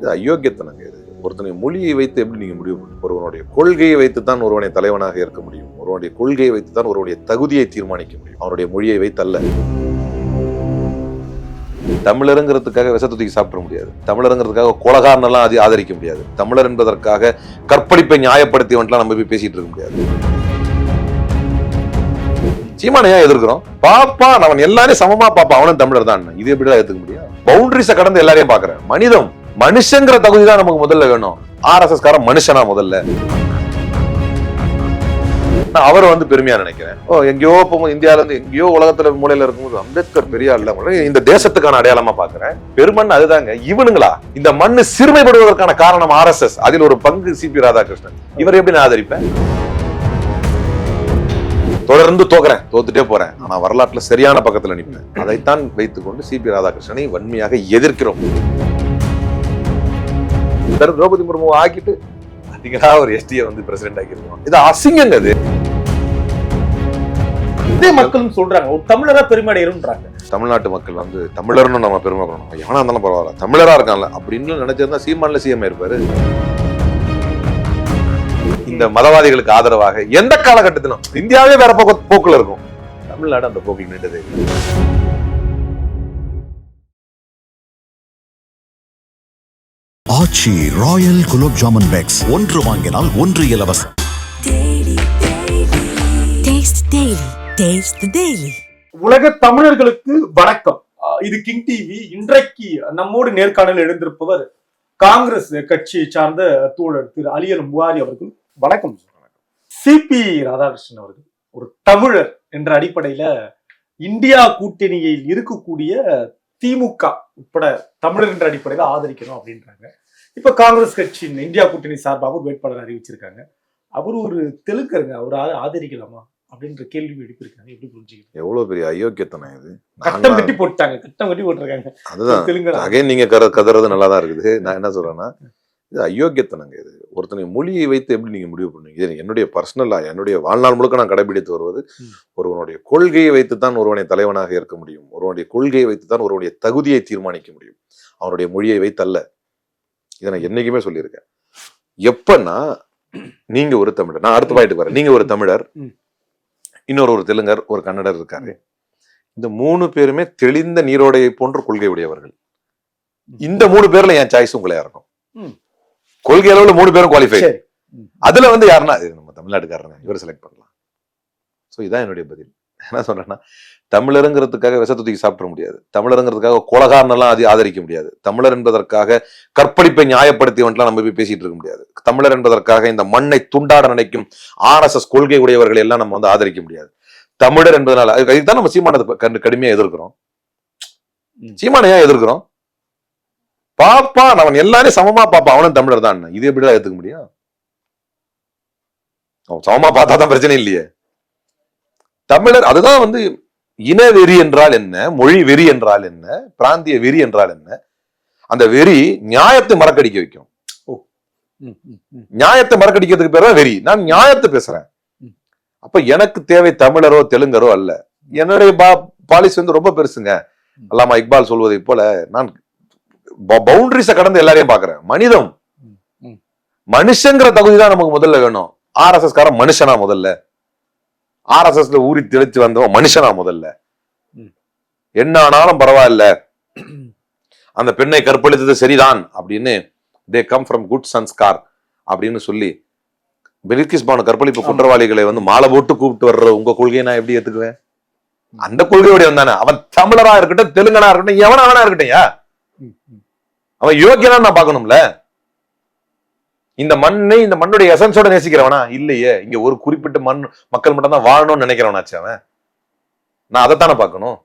இது அயோக்கியத்தனங்க இது. ஒருத்தனை மொழியை வைத்து எப்படி நீங்க முடிவு ஒருவனுடைய கொள்கையை வைத்து தான் ஒருவனை தலைவனாக இருக்க முடியும். ஒருவனுடைய கொள்கையை வைத்து தான் ஒருவனுடைய தகுதியை தீர்மானிக்க முடியும். அவனுடைய மொழியை வைத்து அல்ல தமிழருங்கிறதுக்காக விஷத்துக்கு சாப்பிட முடியாது. தமிழருங்கிறதுக்காக கொலகாரனெல்லாம் அது ஆதரிக்க முடியாது. தமிழர் என்பதற்காக கற்பழிப்பை நியாயப்படுத்தியவன்லாம் நம்ம போய் பேசிட்டு இருக்க முடியாது. சீமானையா ஏன் எதிர்க்கிறோம்? பாப்பா அவன் எல்லாரையும் சமமா பாப்பா. அவனும் தமிழர் தான். இது எப்படிடா எடுத்துக்க முடியும்? பவுண்டரிஸை கடந்து எல்லாரையும் பாக்குறேன். மனிதம் மனுஷங்கிற தகுதி தான் நமக்கு முதல்ல வேணும். ஆர்எஸ்எஸ் காரன் மனுஷனா முதல்ல. நான் அவரை வந்து பெருமையா நினைக்கிறேன். ஓ எங்கேயோ போகும்போது இந்தியால இருந்து எங்கேயோ உலகத்துல மூலையில இருக்கும்போது அம்பேத்கர் பெரிய ஆள் இல்ல இந்த தேசத்துக்கான அடையாளமா பாக்குறேன் பெருமண் அதுதாங்க. இவனுங்களா? இந்த மண்ணு சிறுமைப்படுவதற்கான காரணம் ஆர்எஸ்எஸ் அதில் ஒரு பங்கு சிபி ராதாகிருஷ்ணன். இவர் எப்படி நான் ஆதரிப்பேன்? தொடர்ந்து தோக்குறேன். தோத்துட்டே போறேன். ஆனா வரலாற்றுல சரியான பக்கத்துல நிற்பேன் அதைத்தான் வைத்துக்கொண்டு சிபி ராதாகிருஷ்ணனை வன்மையாக எதிர்க்கிறோம். திரௌபதி முர்மு ஆக்கிட்டு அதிகமா ஒரு எஸ்டியை வந்து பிரசிடென்ட் ஆக்கிருக்கோம் இது அசிங்கங்க அது. இதே மக்களும் சொல்றாங்க ஒரு தமிழரா பெருமை அடைகிறோம்ன்றாங்க தமிழ்நாட்டு மக்கள் வந்து தமிழர்னு நம்ம பெருமை பண்ணணும் எவனா இருந்தாலும் பரவாயில்ல தமிழரா இருக்கான்ல அப்படின்னு நினைச்சிருந்தா சீமான்ல சிஎம் இருப்பாரு இந்த மதவாதிகளுக்கு ஆதரவாக எந்த காலகட்டத்திலும் இந்தியாவே வேற போக்கு போக்குல இருக்கும். தமிழ்நாடு அந்த போக்கில் நின்றது. ஆச்சி ராயல் குலோப் ஜாமுன் பேக்ஸ் ஒன்று வாங்கினால் ஒன்று இலவசம். உலக தமிழர்களுக்கு வணக்கம். இது கிங் டிவி இன்றைக்கு நம்மோடு நேர்காணல் எழுந்திருப்பவர் காங்கிரஸ் கட்சியை சார்ந்த தோழர் திரு அலியல் முவாரி அவர்கள். வணக்கம். சிபி ராதாகிருஷ்ணன் அவர்கள் ஒரு தமிழர் என்ற அடிப்படையில இந்தியா கூட்டணியில் இருக்கக்கூடிய திமுக உட்பட தமிழர் என்ற அடிப்படையில ஆதரிக்கணும் அப்படின்றாங்க. இப்ப காங்கிரஸ் கட்சியின் இந்தியா கூட்டணி சார்பாக ஒரு வேட்பாளர் அறிவிச்சிருக்காங்க. அவர் ஒரு தெலுங்கருங்க அவர் ஆதரிக்கலாமா? அப்படின்ற கேள்வி எழுப்பியிருக்காங்க. எப்படி புரிஞ்சுக்கிட்டு? எவ்வளவு பெரிய அயோக்கியத்தனம் இது? கட்டம் கட்டி போட்டாங்க கட்டம் கட்டி போட்டிருக்காங்க. அதுதான். தெலுங்கரா? அகைன் நீங்க கர கதறது நல்லா தான் இருக்குது. நான் என்ன சொல்றேன்னா இது அயோக்கியத்தனங்க இது. ஒருத்தனை மொழியை வைத்து எப்படி நீங்க முடிவு பண்ணுவீங்க? இது என்னுடைய பர்சனலா என்னுடைய வாழ்நாள் முழுக்க நான் கடைபிடித்து வருவது. ஒருவனுடைய கொள்கையை வைத்து தான் ஒருவனை தலைவனாக இருக்க முடியும். ஒருவனுடைய கொள்கையை வைத்து தான் ஒருவனுடைய தகுதியை தீர்மானிக்க முடியும். அவனுடைய மொழியை வைத்து அல்ல இதை நான் என்னைக்குமே சொல்லியிருக்கேன். எப்பன்னா நீங்க ஒரு தமிழர். நான் அடுத்த பாயிட்டு வரேன். நீங்க ஒரு தமிழர். இன்னொரு ஒரு தெலுங்கர் ஒரு கன்னடர் இருக்காரு. இந்த மூணு பேருமே தெளிந்த நீரோடையை போன்ற கொள்கை உடையவர்கள். இந்த மூணு பேர்ல என் சாய்ஸ் உங்களையா இருக்கும். கொள்கை அளவுல மூணு பேரும் குவாலிஃபை அதுல வந்து யாருன்னா நம்ம தமிழ்நாட்டுக்காரங்க இவர் செலக்ட் பண்ணலாம். சோ இதான் என்னுடைய பதில். என்ன சொல்றேன்னா தமிழருங்கிறதுக்காக விஷத்தை தூக்கி சாப்பிட முடியாது. தமிழருங்கிறதுக்காக கொலகாரனெல்லாம் அது ஆதரிக்க முடியாது. தமிழர் என்பதற்காக கற்பழிப்பை நியாயப்படுத்தியவன்லாம் நம்ம போய் பேசிட்டு இருக்க முடியாது. தமிழர் என்பதற்காக இந்த மண்ணை துண்டாட நினைக்கும் ஆர்எஸ்எஸ் கொள்கை உடையவர்களை எல்லாம் நம்ம வந்து ஆதரிக்க முடியாது. தமிழர் என்பதனால அதுதான் நம்ம சீமானது கண்டு கடுமையா எதிர்க்கிறோம். ஏன் எதிர்க்கிறோம்? பாப்பா அவன் எல்லாரையும் சமமா பாப்பா அவனும் தமிழர் தான். இது எப்படிடா ஏத்துக்க முடியும்? சமமா பார்த்தா தான் பிரச்சனை இல்லையே. தமிழர் அதுதான் வந்து இன வெறி என்றால் என்ன மொழி வெறி என்றால் என்ன பிராந்திய வெறி என்றால் என்ன அந்த வெறி நியாயத்தை மறக்கடிக்க வைக்கும். நியாயத்தை மறக்கடிக்கிறதுக்கு பேர் தான் வெறி. நான் நியாயத்தை பேசுறேன். அப்ப எனக்கு தேவை தமிழரோ தெலுங்கரோ அல்ல. என்னுடைய பாலிசி வந்து ரொம்ப பெருசுங்க. அல்லாமா இக்பால் சொல்வதை போல நான் பவுண்டரிஸ கடந்து எல்லாரையும் பாக்குறேன் மனிதம். மனுஷங்கிற தகுதி தான் நமக்கு முதல்ல வேணும். ஆர்எஸ்எஸ் காரன் மனுஷனா முதல்ல. ஆர்எஸ்எஸ்ல ஊறி திளைச்சு வந்தவன் மனுஷனா முதல்ல. என்ன ஆனாலும் பரவாயில்ல. அந்த பெண்ணை கற்பழித்தது சரிதான் அப்படின்னு they come from good sanskar அப்படின்னு சொல்லி பில்கிஸ் பானு கற்பழிப்பு. குற்றவாளிகளை வந்து மாலை போட்டு கூப்பிட்டு வர்ற உங்க கொள்கையை நான் எப்படி ஏத்துக்குவேன்? அந்த கொள்கையோட வந்தானே அவன் தமிழரா இருக்கட்டும் தெலுங்கனா இருக்கட்டும் எவனா வேணா இருக்கட்டும். அவன் யோக்கியனா நான் பார்க்கணும்ல? இந்த மண்ணை இந்த மண்ணுடைய எசன்ஸோட நேசிக்கிறவனா? இல்லையே. இங்க ஒரு குறிப்பிட்ட மண் மக்கள் மட்டும் தான் வாழணும்னு நினைக்கிறவனாச்சு அவன்? நான் அதைத்தானே பார்க்கணும்?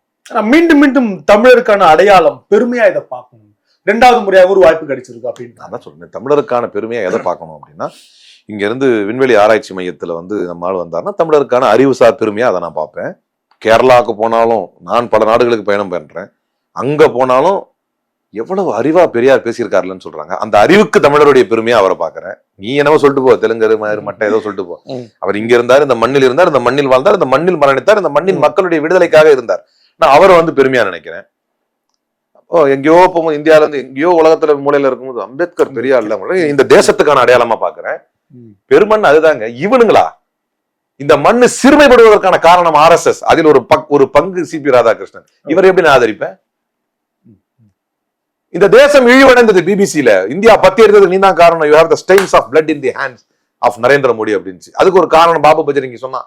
மீண்டும் மீண்டும் தமிழருக்கான அடையாளம் பெருமையா இதை பார்க்கணும்? ரெண்டாவது முறையாக ஒரு வாய்ப்பு கிடைச்சிருக்கு அப்படின்னு. நான் தான் சொல்றேன். தமிழருக்கான பெருமையா எதை பார்க்கணும் அப்படின்னா இங்க இருந்து விண்வெளி ஆராய்ச்சி மையத்துல வந்து நம்ம ஆள் வந்தாருன்னா தமிழருக்கான அறிவுசார் பெருமையா அதை நான் பார்ப்பேன். கேரளாவுக்கு போனாலும் நான் பல நாடுகளுக்கு பயணம் பண்றேன். அங்க போனாலும் எவ்வளவு அறிவா பெரியார் பேசியிருக்காருலன்னு சொல்றாங்க. அந்த அறிவுக்கு தமிழருடைய பெருமையா அவரை பாக்குறேன் நீ என்னவோ சொல்லிட்டு போ தெலுங்கரு ம- மட்ட ஏதோ சொல்லிட்டு போ. அவர் இங்க இருந்தார் இந்த மண்ணில் இருந்தார் இந்த மண்ணில் வாழ்ந்தார் இந்த மண்ணில் மரணித்தார் இந்த மண்ணின். மக்களுடைய விடுதலைக்காக இருந்தார். நான் அவரை வந்து பெருமையா நினைக்கிறேன். ஓ எங்கேயோ போகும்போது இந்தியால இருந்து எங்கேயோ உலகத்துல மூலையில இருக்கும்போது அம்பேத்கர் பெரிய ஆள் இல்ல இந்த தேசத்துக்கான அடையாளமா பாக்குறேன். பெருமண் அதுதாங்க. இவனுங்களா? இந்த மண்ணு சிறுமைப்படுவதற்கான காரணம் ஆர்எஸ்எஸ் அதில் ஒரு பக் ஒரு பங்கு சிபி ராதாகிருஷ்ணன். இவர் எப்படி நான் ஆதரிப்பேன்? இந்த தேசம் இழிவடைந்தது பிபிசியில இந்தியா பத்தி எடுத்ததுக்கு நீ தான் காரணம். You have the styles of blood in the hands of Narendra Modi அப்படின்னு அதுக்கு ஒரு காரணம் பாபு பஜரங்கி சொன்னா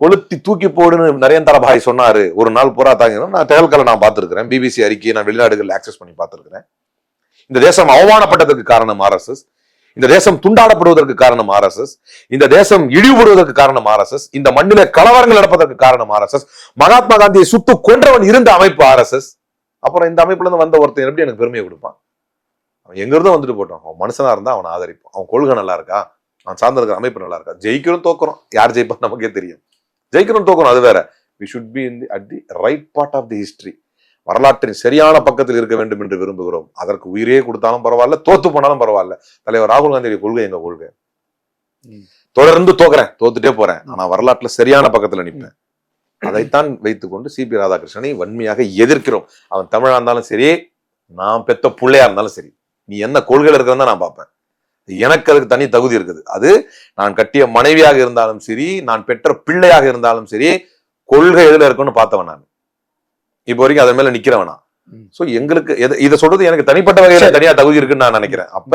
கொளுத்தி தூக்கி போடுன்னு நரேந்திர பாய் சொன்னாரு. ஒரு நாள் பூரா தாங்க நான் டெகல்கலை நான் பார்த்துருக்கிறேன். பிபிசி அறிக்கையை நான் வெளிநாடுகள் ஆக்சஸ் பண்ணி பார்த்துருக்கிறேன். இந்த தேசம் அவமானப்பட்டதற்கு காரணம் ஆர்எஸ்எஸ் இந்த தேசம் துண்டாடப்படுவதற்கு காரணம் ஆர்எஸ்எஸ் இந்த தேசம் இழிவுபடுவதற்கு காரணம் ஆர்எஸ்எஸ் இந்த மண்ணில கலவரங்கள் நடப்பதற்கு காரணம் ஆர்எஸ்எஸ் மகாத்மா காந்தியை சுட்டு கொன்றவன் இருந்த அமைப்பு ஆர்எஸ்எஸ் அப்புறம் இந்த அமைப்புல இருந்து வந்த ஒருத்தன் எப்படி எனக்கு பெருமையை கொடுப்பான்? அவன் எங்க இருந்தோ வந்துட்டு போட்டோம் அவன் மனுஷனா இருந்தா அவனை ஆதரிப்பான். அவன் கொள்கை நல்லா இருக்கா? அவன் சார்ந்த இருக்கிற அமைப்பு நல்லா இருக்கா? ஜெயிக்கிறோம் தோக்குறோம் யார் ஜெயிப்பா நமக்கே தெரியும். ஜெயிக்கிறோம் தோக்குறோம் அது வேற. We should be in the at the right part of the history வரலாற்றின் சரியான பக்கத்தில் இருக்க வேண்டும் என்று விரும்புகிறோம். அதற்கு உயிரே கொடுத்தாலும் பரவாயில்ல தோத்து போனாலும் பரவாயில்ல. தலைவர் ராகுல் காந்தியுடைய கொள்கை எங்க கொள்கை. தொடர்ந்து தோக்குறேன் தோத்துட்டே போறேன். ஆனா வரலாற்றுல சரியான பக்கத்துல நிற்பேன் அதைத்தான் வைத்துக்கொண்டு சிபி ராதாகிருஷ்ணனை வன்மையாக எதிர்க்கிறோம். அவன் தமிழா இருந்தாலும் சரி நான் பெத்த பிள்ளையா இருந்தாலும் சரி நீ என்ன கொள்கையில இருக்கிறதா நான் பார்ப்பேன். எனக்கு அதுக்கு தனி தகுதி இருக்குது. அது நான் கட்டிய மனைவியாக இருந்தாலும் சரி நான் பெற்ற பிள்ளையாக இருந்தாலும் சரி கொள்கை எதுல இருக்குன்னு பார்த்தவன் நான். இப்போ வரைக்கும் அதன் மேல நிக்கிறவனா. சோ எங்களுக்கு இதை சொல்றது எனக்கு தனிப்பட்ட வகையில. தனியா தகுதி இருக்குன்னு நான் நினைக்கிறேன். அப்ப.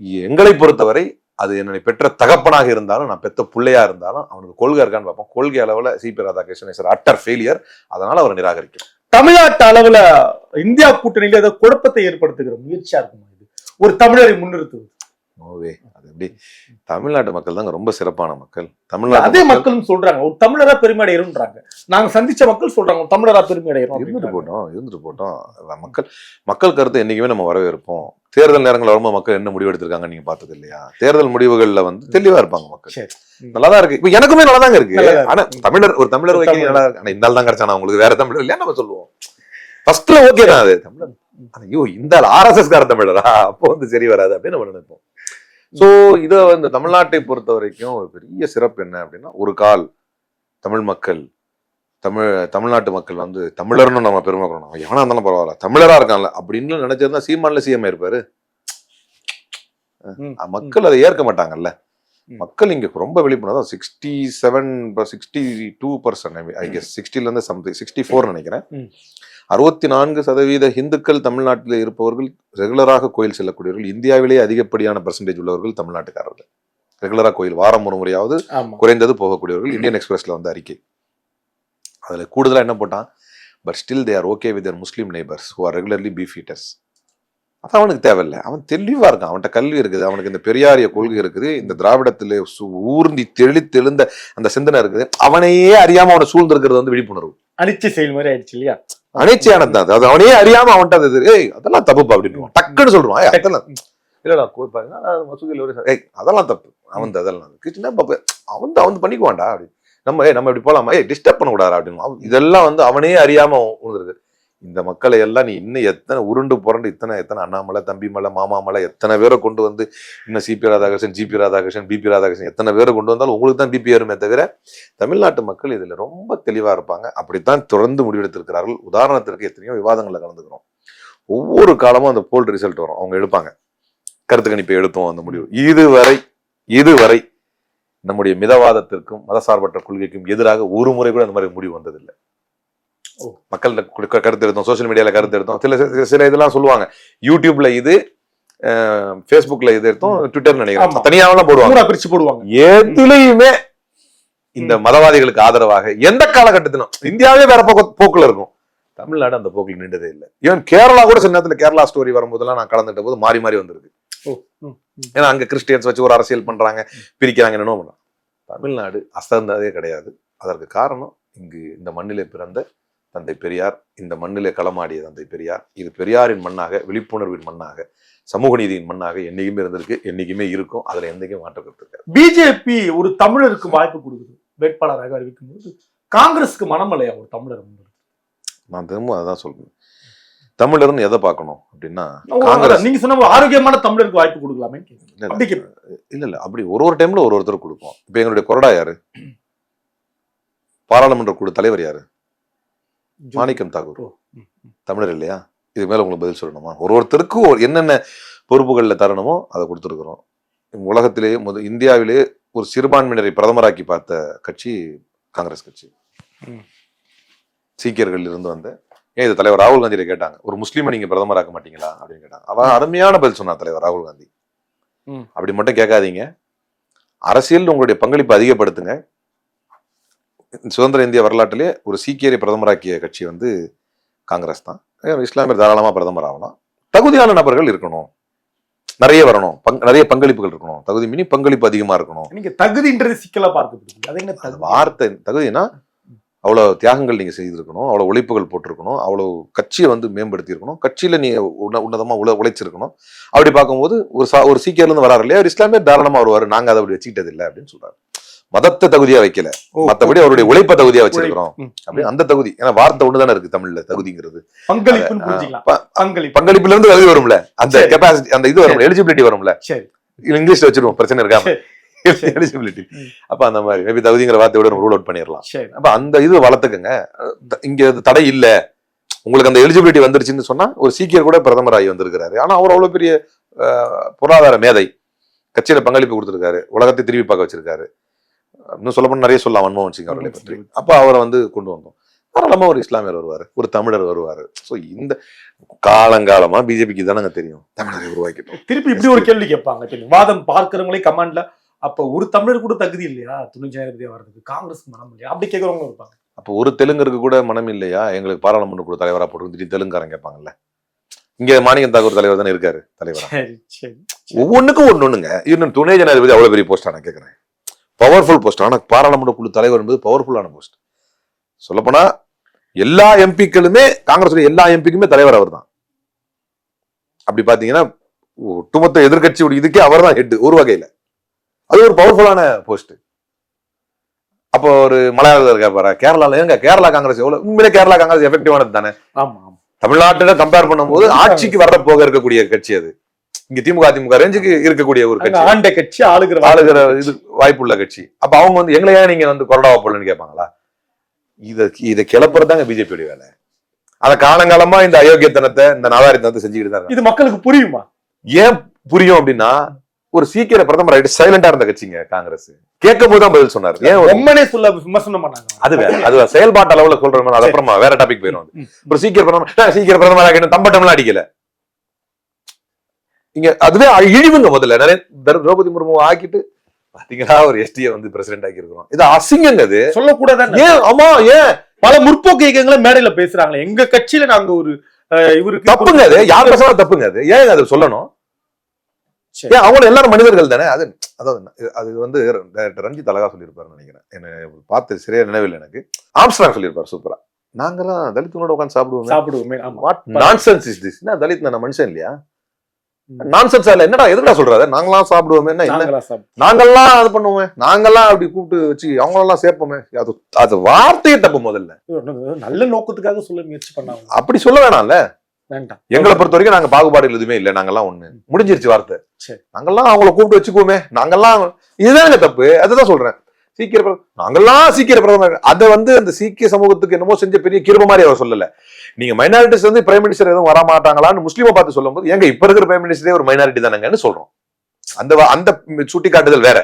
எங்களை பொறுத்தவரை அது என்னை பெற்ற தகப்பனாக இருந்தாலும் நான் பெத்த பிள்ளையா இருந்தாலும் அவனுக்கு கொள்கை இருக்கான்னு பார்ப்போம். கொள்கை அளவுல CP Radhakrishnan sir utter failure அதனால அவர் நிராகரிக்கிறோம். தமிழ்நாட்டு அளவுல இந்தியா கூட்டணியில ஏதோ குழப்பத்தை ஏற்படுத்துகிற முயற்சியா இருக்குமா இது? ஒரு தமிழரை முன்னிறுத்துவது. நோவே அது எப்படி? தமிழ்நாட்டு மக்கள் தாங்க ரொம்ப சிறப்பான மக்கள். தமிழ்நாட்டு அதே மக்கள் மக்களும் சொல்றாங்க ஒரு தமிழரா பெருமை அடையறோம்ன்றாங்க நாங்க சந்திச்ச மக்கள் சொல்றாங்க தமிழரா பெருமை அடையறோம் இருந்துட்டு. போட்டோம் இருந்துட்டு போட்டோம். மக்கள் மக்கள் கருத்து என்னைக்குமே நம்ம வரவேற்போம். தேர்தல் நேரங்கள் வரும்போது மக்கள் என்ன முடிவு எடுத்திருக்காங்க நீங்க பார்த்தது இல்லையா? தேர்தல் முடிவுகள்ல வந்து தெளிவா இருப்பாங்க மக்கள். நல்லாதான் இருக்கு. இப்ப எனக்குமே நல்லா தாங்க இருக்கு. ஆனா தமிழர் ஒரு தமிழர் வைக்க. நல்லா இருக்கு ஆனா இந்த ஆள் தான் கிடைச்சானா? உங்களுக்கு வேற தமிழர் இல்லையா நம்ம சொல்லுவோம். ஃபர்ஸ்ட்ல ஓகே தான் அது. தமிழர். ஐயோ இந்த ஆர்எஸ்எஸ் கார தமிழரா? அப்போ வந்து சரி வராது அப்படின்னு நம்ம நினைப்போம். சோ இத வந்து தமிழ்நாட்டை பொறுத்த வரைக்கும் ஒரு பெரிய சிறப்பு என்ன அப்படின்னா ஒரு கால் தமிழ் மக்கள் தமிழ் தமிழ்நாட்டு மக்கள் வந்து தமிழர்னு நம்ம பெருமை கொள்ளணும் எவனா இருந்தாலும் பரவாயில்ல. தமிழரா இருக்கான்ல அப்படின்னு நினைச்சிருந்தா சீமான்ல சிஎம் இருப்பாரு. மக்கள் அதை ஏற்க மாட்டாங்கல்ல. மக்கள் இங்க ரொம்ப விழிப்புணர்வு sixty seven sixty two percent I guess சிக்ஸ்டில இருந்து சம்திங் சிக்ஸ்டி ஃபோர் நினைக்கிறேன். அறுபத்தி நான்கு சதவீத இந்துக்கள் தமிழ்நாட்டில் இருப்பவர்கள் ரெகுலராக கோயில் செல்லக்கூடியவர்கள். இந்தியாவிலேயே அதிகப்படியான பெர்சன்டேஜ் உள்ளவர்கள் தமிழ்நாட்டுக்காரர்கள். ரெகுலரா கோயில் வாரம் ஒரு முறையாவது குறைந்தது போகக்கூடியவர்கள். இந்தியன் எக்ஸ்பிரஸ்ல வந்த அறிக்கை. அதுல கூடுதலா என்ன போட்டான்? But still they are okay with Muslim neighbours who are regularly beef eaters அது அவனுக்கு தேவையில்லை. அவன் தெளிவா இருக்கான். அவன்கிட்ட கல்வி இருக்குது. அவனுக்கு இந்த பெரியாரிய கொள்கை இருக்குது. இந்த திராவிடத்திலே ஊர்ந்தி தெளித்தெழுந்த அந்த சிந்தனை இருக்குது. அவனையே அறியாம அவனை சூழ்ந்திருக்கிறது வந்து விழிப்புணர்வு. அனிச்சை செயல் மாதிரி ஆயிடுச்சு இல்லையா? அனைச்சியானது தான். அது. அவனையே அறியாம அவன்கிட்ட அது ஏய் அதெல்லாம் தப்புப்பா அப்படின்னு டக்குன்னு "ஏய், அதெல்லாம் இல்லடா கோ- பாரு, என்னடா அது மசூதியில ஒரு ஏய் அதெல்லாம் தப்பு. அவன் அதெல்லாம் கிருஷ்ணா பாப்பா அவன் அவன் பண்ணிக்குவான்டா அப்படி. நம்ம ஏ நம்ம இப்படி போகலாமா ஏ டிஸ்டர்ப் பண்ணக்கூடாது? அப்படின்னு. இதெல்லாம் வந்து அவனே அறியாம உணர்ந்துருக்கு இந்த மக்களை எல்லாம் நீ இன்னும் எத்தனை உருண்டு புரண்டு இத்தனை எத்தனை அண்ணாமலை தம்பி மலை மாமா மலை எத்தனை பேரை கொண்டு வந்து இன்னும் CP Radhakrishnan GP Radhakrishnan BP Radhakrishnan எத்தனை பேரை கொண்டு வந்தாலும் உங்களுக்கு தான் பிபி வருமே தவிர தமிழ்நாட்டு மக்கள் இதில் ரொம்ப தெளிவாக இருப்பாங்க. அப்படித்தான் தொடர்ந்து முடிவெடுத்திருக்கிறார்கள். உதாரணத்திற்கு எத்தனையோ விவாதங்களில் கலந்துக்கிறோம். ஒவ்வொரு காலமும் அந்த போல் ரிசல்ட் வரும். அவங்க எடுப்பாங்க. கருத்து கணிப்பை எடுத்தோம் அந்த முடிவு. இதுவரை இதுவரை நம்முடைய மிதவாதத்திற்கும் மதசார்பற்ற கொள்கைக்கும் எதிராக ஒரு முறை கூட அந்த மாதிரி முடிவு வந்ததில்லை. ஓ. மக்கள் கருத்து எடுத்தோம் சோஷியல் மீடியால கருத்து எடுத்தோம். சில சில- இதெல்லாம் சொல்லுவாங்க. யூடியூப்ல இது ஃபேஸ்புக்ல இது எடுத்தோம் ட்விட்டர் ஆமா. நினைக்கிறேன் தனியாவெல்லாம் போடுவாங்க. பிரிச்சு போடுவாங்க. எதுலயுமே இந்த மதவாதிகளுக்கு ஆதரவாக எந்த காலகட்டத்திலும் இந்தியாவே வேற போக்கு போக்குல இருக்கும். தமிழ்நாடு அந்த போக்கில் நின்றதே இல்லை. ஈவன் கேரளா கூட சில நேரத்துல கேரளா ஸ்டோரி வரும்போதெல்லாம் நான் கலந்துட்ட போது மாறி மாறி வந்திருக்கு. ஏன்னா அங்க கிறிஸ்டியன்ஸ் வச்சு ஒரு அரசியல் பண்றாங்க பிரிக்கிறாங்க என்னென்ன பண்ணலாம். தமிழ்நாடு அசர்ந்ததே கிடையாது. அதற்கு காரணம் இங்கு இந்த மண்ணிலே பிறந்த தந்தை பெரியார் இந்த மண்ணிலே களமாடிய தந்தை பெரியார். இது பெரியாரின் மண்ணாக விழிப்புணர்வின் மண்ணாக சமூக நீதியின் மண்ணாக என்னைக்குமே இருந்திருக்கு என்னைக்குமே இருக்கும். அதுல கருத்து இருக்காது பிஜேபி ஒரு தமிழருக்கு வாய்ப்பு கொடுக்குது. வேட்பாளராக அறிவிக்கும் போது காங்கிரஸுக்கு மனமலையா ஒரு தமிழர். நான் திரும்ப அதான் சொல்றேன். தமிழர்னு எதை பார்க்கணும் அப்படின்னா காங்கிரஸ். நீங்க சொன்ன ஆரோக்கியமான தமிழருக்கு வாய்ப்பு கொடுக்கலாமே. இல்ல. இல்ல அப்படி ஒரு ஒரு டைம்ல ஒரு ஒருத்தர் கொடுப்போம். இப்ப எங்களுடைய கொறடா யாரு? பாராளுமன்ற குழு தலைவர் யாரு? மாணிக்கம் தாகூர். தமிழர் இல்லையா? இது மேல உங்களுக்கு பதில் சொல்லணுமா? ஒரு ஒருத்தருக்கு ஒரு என்னென்ன பொறுப்புகளில் தரணுமோ அதை கொடுத்துருக்குறோம். உலகத்திலேயே முத இந்தியாவிலேயே ஒரு சிறுபான்மையினரை பிரதமராக்கி பார்த்த கட்சி காங்கிரஸ் கட்சி. சீக்கியர்கள் இருந்து வந்த ஏன் இது தலைவர் ராகுல் காந்தியில கேட்டாங்க. ஒரு முஸ்லீமை நீங்க பிரதமராக்க மாட்டீங்களா? அப்படின்னு கேட்டாங்க. அவன் அருமையான பதில் சொன்னார் தலைவர் ராகுல் காந்தி. அப்படி மட்டும் கேட்காதீங்க. அரசியல் உங்களுடைய பங்களிப்பு அதிகப்படுத்துங்க. சுதந்திர இந்திய வரலாற்றிலே ஒரு சீக்கியரை பிரதமராக்கிய கட்சி வந்து காங்கிரஸ் தான். இஸ்லாமியர் தாராளமா பிரதமர் ஆகலாம் தகுதியான நபர்கள் இருக்கணும். நிறைய வரணும். நிறைய பங்களிப்புகள் இருக்கணும். தகுதி மினி பங்களிப்பு அதிகமா இருக்கணும். நீங்க தகுதின்றது சிக்கலா தகுதி? வார்த்தை. தகுதினா அவ்வளவு தியாகங்கள் நீங்க செய்திருக்கணும் அவ்வளவு உழைப்புகள் போட்டிருக்கணும் அவ்வளவு கட்சியை வந்து மேம்படுத்தி இருக்கணும் கட்சியில நீ உன்ன- உன்னதமா உழ உழைச்சிருக்கணும். அப்படி பார்க்கும்போது ஒரு சா ஒரு சீக்கியர்ல இருந்து வராரு இல்லையா? ஒரு இஸ்லாமியர் தாராளமா வருவாரு நாங்க அதை அப்படி வச்சுக்கிட்டது இல்லை அப்படின்னு சொல்றாரு. மதத்தை தகுதியா வைக்கல. மத்தபடி அவருடைய உழைப்ப தகுதியா வச்சிருக்கிறோம். அப்படி அந்த தகுதி ஏன்னா வார்த்தை ஒண்ணுதானே இருக்கு தமிழ்ல தகுதிங்கிறது. பங்களிப்புல இருந்து தகுதி வரும்ல. அந்த. கெப்பாசிட்டி அந்த இது வரும்ல எலிஜிபிலிட்டி வரும்ல. இங்கிலீஷ்ல வச்சிருவோம் பிரச்சனை இருக்காம. எலிஜிபிலிட்டி. அப்ப அந்த மாதிரி மேபி தகுதிங்கிற வார்த்தையோட ரூல் அவுட் பண்ணிடலாம். அப்ப அந்த இது வளர்த்துக்குங்க. இங்க தடை இல்ல. உங்களுக்கு அந்த எலிஜிபிலிட்டி வந்துருச்சுன்னு சொன்னா ஒரு சீக்கியர் கூட பிரதமர் ஆகி வந்திருக்கிறாரு. ஆனா அவர் அவ்வளவு பெரிய பொருளாதார மேதை. கட்சியில பங்களிப்பு கொடுத்திருக்காரு. உலகத்தை திரும்பி பார்க்க வச்சிருக்காரு. இன்னும் சொல்ல நிறைய சொல்லலாம் மன்மோகன் சிங் அவர்களை பற்றி. அப்ப அவரை வந்து கொண்டு வந்தோம். தாராளமா ஒரு இஸ்லாமியர் வருவாரு. ஒரு தமிழர் வருவாரு. சோ இந்த காலங்காலமா பிஜேபிக்கு தானங்க தெரியும். தமிழரை உருவாக்கிட்டோம். திருப்பி இப்படி ஒரு கேள்வி கேட்பாங்க. வாதம் பார்க்கிறவங்களே கமாண்ட்ல அப்ப ஒரு தமிழர் கூட தகுதி இல்லையா? துணை ஜனாதிபதியா வர்றதுக்கு? காங்கிரஸ் மனம் இல்லையா? அப்படி கேட்கறவங்க இருப்பாங்க. அப்போ ஒரு தெலுங்கருக்கு கூட மனம் இல்லையா? எங்களுக்கு பாராளுமன்ற குழு தலைவரா போட்டு திடீர்னு தெலுங்காரன் கேட்பாங்கல்ல. இங்க மாணிக்கம் தாக்கூர் தலைவர் தானே இருக்காரு தலைவரா? ஒவ்வொன்றுக்கும் ஒண்ணு ஒண்ணுங்க இன்னும் துணை ஜனாதிபதி அவ்வளவு பெரிய போஸ்டா நான் கேட்கறேன் பவர்ஃபுல் போஸ்ட் ஆனா பாராளுமன்ற குழு தலைவர் என்பது பவர்ஃபுல்லான போஸ்ட் சொல்லப்போனா எல்லா எம்பிக்களுமே காங்கிரஸ் எல்லா எம்பிக்குமே தலைவர் அவர் தான் அப்படி பாத்தீங்கன்னா ஒட்டுமொத்த எதிர்கட்சி இதுக்கே அவர் தான் ஹெட் ஒரு வகையில. அது ஒரு பவர்ஃபுல்லான போஸ்ட் அப்போ ஒரு மலையாளத்தில் இருக்காரு கேரளால ஏங்க கேரளா காங்கிரஸ் எவ்வளவு? உண்மையிலே கேரளா காங்கிரஸ் எஃபெக்டிவானது தானே? தமிழ்நாட்டுல கம்பேர் பண்ணும்போது ஆட்சிக்கு வர போக இருக்கக்கூடிய கட்சி அது. இங்க திமுக அதிமுக ரேஞ்சுக்கு இருக்கக்கூடிய ஒரு கட்சி. ஆண்ட கட்சி ஆளுகிற ஆளுகிற இது வாய்ப்புள்ள கட்சி. அப்ப அவங்க வந்து எங்களை ஏன் நீங்க வந்து கொரடாவா போடலன்னு கேட்பாங்களா? இத இதை கிளப்புறதாங்க பிஜேபியோட வேலை. அத காலங்காலமா இந்த அயோக்கியத்தனத்தை இந்த நாதாரித்தனத்தை செஞ்சுக்கிட்டு தான். இது மக்களுக்கு புரியுமா? ஏன் புரியும் அப்படின்னா ஒரு சீக்கிர பிரதமர் ஆயிட்டு சைலண்டா இருந்த கட்சிங்க காங்கிரஸ். கேட்கும் போது தான் பதில் சொன்னார். ஏன் சொல்ல விமர்சனம் பண்ணாங்க. அது வேற. அது செயல்பாட்டு அளவுல சொல்ற மாதிரி அது அப்புறமா வேற டாபிக் போயிடும். ஒரு சீக்கிர பிரதமர் "நான் சீக்கிர பிரதமர் ஆகிட்டு தம்பட்டம்லாம் அடிக்கல. இங்க அதுவே இழிவுங்க முதல்ல. நிறைய திர- திரௌபதி முர்மு ஆக்கிட்டு பாத்தீங்களா ஒரு எஸ்டியை வந்து பிரசிடென்ட் ஆக்கி இருக்கிறோம் இது அசிங்கங்க அது. சொல்லக்கூடாதான்? ஏன்? ஆமா ஏன்? பல முற்போக்கு இயக்கங்களை மேடையில பேசுறாங்களே. எங்க கட்சியில நாங்க ஒரு இவருக்கு தப்புங்க அது. யார் பேசாலும் தப்புங்க அது. ஏன் அது சொல்லணும். ஏன் அவங்க எல்லாரும் மனிதர்கள் தானே? அது அதாவது அது வந்து டைரக்டர் ரஞ்சித் அழகா சொல்லியிருப்பாருன்னு நினைக்கிறேன். என்ன பார்த்து சரியா நினைவில் எனக்கு. ஆம்ஸ்ட்ராங் சொல்லியிருப்பாரு சூப்பரா நாங்கெல்லாம் தலித்துங்களோட உட்காந்து சாப்பிடுவோம். சாப்பிடுவோமே வாட் நான்சென்ஸ் இஸ் திஸ் என்ன தலித் நான் மனுஷன் இல்லையா. நான்சென்ஸ் இல்ல என்னடா எதுடா சொல்றாரு? நாங்களாம் சாப்பிடுவோம் நாங்கெல்லாம் அது பண்ணுவோமே. நாங்கெல்லாம் அப்படி கூப்பிட்டு வச்சு அவங்களெல்லாம் சேர்ப்போமே. அது அது வார்த்தையே தப்பு முதல்ல. நல்ல நோக்கத்துக்காக சொல்ல முயற்சி பண்ணாங்க. அப்படி சொல்ல வேணாம்ல. வேண்டாம். எங்களை பொறுத்த வரைக்கும் நாங்க பாகுபாடுகள் எதுவுமே இல்ல. நாங்கெல்லாம் ஒண்ணு. முடிஞ்சிருச்சு வார்த்தை. நாங்கெல்லாம் அவங்கள கூப்பிட்டு வச்சுக்குவோமே. நாங்கெல்லாம் இதுதாங்க தப்பு. அதுதான் சொல்றேன். சீக்கிர பிரதமர் நாங்கெல்லாம் சீக்கிர பிரதமர் அதை வந்து அந்த சீக்கிய சமூகத்துக்கு என்னமோ செஞ்ச பெரிய கிருப மாதிரி அவர் சொல்லல. நீங்க மைனாரிட்டிஸ் வந்து பிரைம் மினிஸ்டர் எதுவும் வர மாட்டாங்களான்னு முஸ்லீமை பார்த்து சொல்லும்போது எங்க இப்ப இருக்கிற பிரைம் மினிஸ்டரே ஒரு மைனாரிட்டி தானங்கன்னு சொல்றோம். அந்த அந்த சுட்டி காட்டுதல் வேற.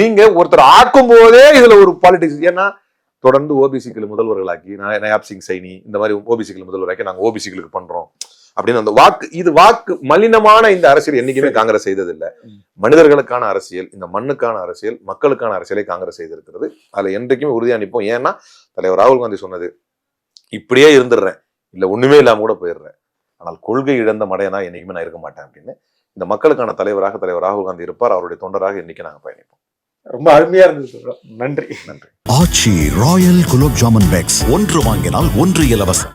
நீங்க ஒருத்தர் ஆக்கும் போதே இதுல ஒரு பாலிடிக்ஸ் ஏன்னா தொடர்ந்து ஓபிசிக்கள் முதல்வர்களாக்கி நயாப் சிங் சைனி இந்த மாதிரி ஓபிசிக்கள் முதல்வராக்கி நாங்க ஓபிசிகளுக்கு பண்றோம். அப்படின்னு அந்த வாக்கு இது வாக்கு மலினமான இந்த அரசியல் என்னைக்குமே காங்கிரஸ் செய்ததில்லை. மனிதர்களுக்கான அரசியல் இந்த மண்ணுக்கான அரசியல் மக்களுக்கான அரசியலை காங்கிரஸ் செய்திருக்கிறது. அதுல என்றைக்குமே உறுதியா நிற்போம் ஏன்னா தலைவர் ராகுல் காந்தி சொன்னது இப்படியே இருந்துடுறேன். இல்ல ஒண்ணுமே இல்லாம கூட போயிடுறேன். ஆனால் கொள்கை இழந்த மடையனா என்னைக்குமே நான் இருக்க மாட்டேன் அப்படின்னு. இந்த மக்களுக்கான தலைவராக தலைவர் ராகுல் காந்தி இருப்பார். அவருடைய தொண்டராக இன்னைக்கு நாங்க பயணிப்போம்? ரொம்ப அருமையா இருந்தது நன்றி. நன்றி. Aachi royal gulab jamun packs. ஒன்று வாங்கினால் ஒன்று இலவசம்.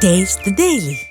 Daily,